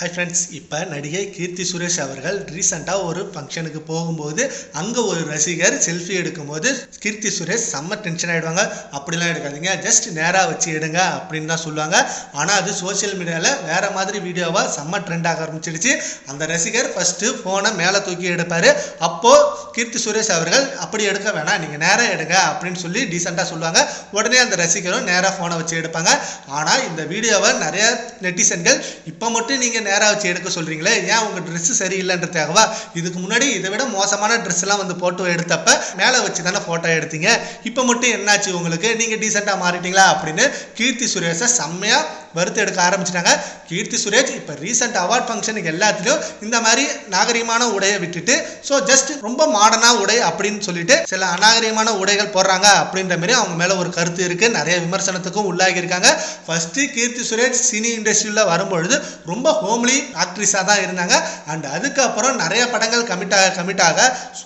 Hi friends இப்போ நடிகை கீர்த்தி சுரேஷ் அவர்கள் ரீசெண்டாக ஒரு ஃபங்க்ஷனுக்கு போகும்போது அங்கே ஒரு ரசிகர் செல்ஃபி எடுக்கும்போது கீர்த்தி சுரேஷ் செம்ம டென்ஷன் ஆகிடுவாங்க அப்படிலாம் எடுக்காதீங்க ஜஸ்ட் நேராக வச்சு எடுங்க அப்படின்னு தான் சொல்லுவாங்க. ஆனால் அது சோஷியல் மீடியாவில் வேறு மாதிரி வீடியோவாக செம்ம ட்ரெண்ட் ஆக ஆரம்பிச்சிடுச்சு. அந்த ரசிகர் ஃபஸ்ட்டு ஃபோனை மேலே தூக்கி எடுப்பார். அப்போது கீர்த்தி சுரேஷ் அவர்கள் அப்படி எடுக்க வேணாம் நீங்கள் நேராக எடுங்க அப்படின்னு சொல்லி டீசெண்டாக சொல்லுவாங்க. உடனே அந்த ரசிகரும் நேராக ஃபோனை வச்சு எடுப்பாங்க. ஆனால் இந்த வீடியோவை நிறைய நெட்டிசன்கள் இப்போ மட்டும் நீங்கள் நேராக வச்சு எடுக்க சொல்கிறீங்களே ஏன் உங்கள் ட்ரெஸ்ஸு சரியில்லைன்றதுக்காகவா? இதுக்கு முன்னாடி இதை விட மோசமான ட்ரெஸ் எல்லாம் வந்து ஃபோட்டோ எடுத்தப்ப மேலே வச்சு தானே ஃபோட்டோ எடுத்தீங்க. இப்போ மட்டும் என்னாச்சு உங்களுக்கு? நீங்கள் டீசெண்டாக மாறிட்டீங்களா? அப்படின்னு கீர்த்தி சுரேஷை செம்மையாக வறுத்து எடுக்க ஆரம்பிச்சிட்டாங்க. கீர்த்தி சுரேஷ் இப்போ ரீசெண்ட் அவார்ட் ஃபங்க்ஷனுக்கு எல்லாத்துலேயும் இந்த மாதிரி நாகரிகமான உடையை விட்டுட்டு ஸோ ஜஸ்ட் ரொம்ப மாடர்னாக உடை அப்படின்னு சொல்லிட்டு சில அநாகரிகமான உடைகள் போடுறாங்க அப்படின்ற மாதிரி அவங்க மேலே ஒரு கருத்து இருக்குது நிறைய விமர்சனத்துக்கும் உள்ளாகி இருக்காங்க. ஃபஸ்ட்டு கீர்த்தி சுரேஷ் சினி இண்டஸ்ட்ரியில் வரும்பொழுது ரொம்ப ஹோம்லி ஆக்ட்ரிஸாக தான் இருந்தாங்க. அண்ட் அதுக்கப்புறம் நிறைய படங்கள் கமிட் ஆக கமிட் ஆக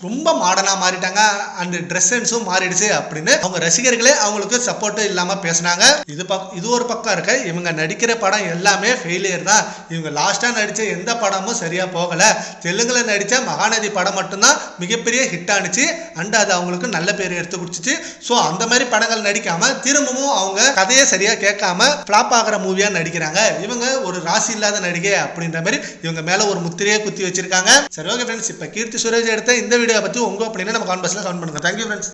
ரொம்ப மாடர்னாக மாறிட்டாங்க. அண்ட் ட்ரெஸ் சென்ஸும் மாறிடுச்சு அப்படின்னு அவங்க ரசிகர்களே அவங்களுக்கு சப்போர்ட்டும் இல்லாமல் பேசினாங்க. இது பக் இது ஒரு பக்கம் இருக்க. இவங்க நடிக்கிற படம் எல்லாமே ஃபெயிலியர் தான். இவங்க லாஸ்ட்டாக நடித்த எந்த படமும் சரியாக போகலை. தெலுங்கில் நடித்த மகாநதி படம் மட்டும்தான் மிகப்பெரிய ஹிட் ஆனிச்சு. அண்ட் அது அவங்களுக்கு நல்ல பேர் எடுத்து கொடுத்துச்சு. ஸோ அந்த மாதிரி படங்கள் நடிக்காமல் திரும்பவும் அவங்க கதையை சரியாக கேட்காம ஃப்ளாப் ஆகிற மூவியாக நடிக்கிறாங்க. இவங்க ஒரு ராசி இல்லாத நடிகை அப்படின்ற மாதிரி இவங்க மேலே ஒரு முத்திரையே குத்தி வச்சிருக்காங்க. சரி ஓகே ஃப்ரெண்ட்ஸ் இப்போ கீர்த்தி சுரேஷ் எடுத்த இந்த வீடியோ பற்றி உங்க அப்படின்னு நம்ம கான்பர்ஸில் கவுண்ட் பண்ணுங்க. Thank you friends